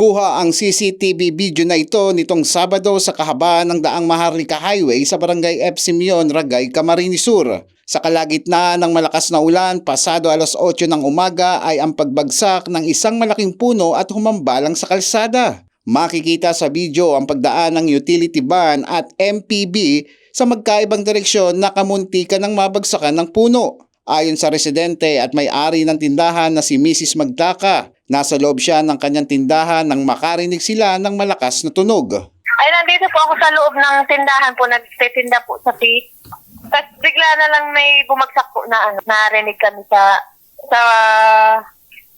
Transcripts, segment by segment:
Kuha ang CCTV video na ito nitong Sabado sa kahabaan ng Daang Maharlika Highway sa Barangay F. Simeon, Ragay, Camarines Sur. Sa kalagitnaan ng malakas na ulan, pasado alas 8 ng umaga ay ang pagbagsak ng isang malaking puno at humambalang sa kalsada. Makikita sa video ang pagdaan ng utility van at MPB sa magkaibang direksyon na kamuntikan ng mabagsakan ng puno. Ayon sa residente at may-ari ng tindahan na si Mrs. Magdaka, nasa loob siya ng kanyang tindahan nang makarinig sila ng malakas na tunog. Ay, nandito po ako sa loob ng tindahan po, nagtitinda po sa tea. Tapos bigla na lang may bumagsak po na ano, narinig kami sa, sa,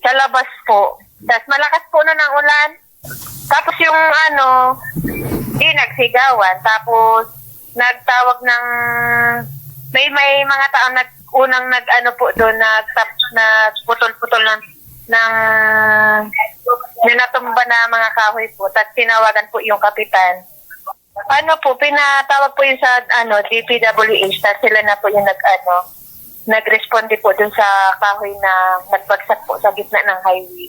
sa labas po. Tapos malakas po na ng ulan. Tapos yung ano, di nagsigawan. Tapos nagtawag ng, may may mga tao nag, unang nag ano po doon, nagtap, na putol-putol ng, ng ninatumba na mga kahoy po. Tapos tinawagan po yung kapitan. Ano po, pinatawag po yun sa ano, DPWH. Tapos sila na po yung nag, ano, nag-responde po dun sa kahoy na nagbagsak po sa gitna ng highway.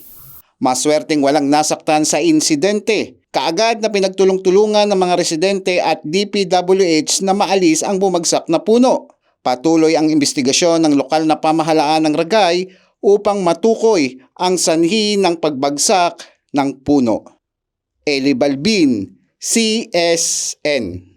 Maswerteng walang nasaktan sa insidente. Kaagad na pinagtulong-tulungan ng mga residente at DPWH na maalis ang bumagsak na puno. Patuloy ang investigasyon ng lokal na pamahalaan ng Ragay upang matukoy ang sanhi ng pagbagsak ng puno. Eli Balbin, CSN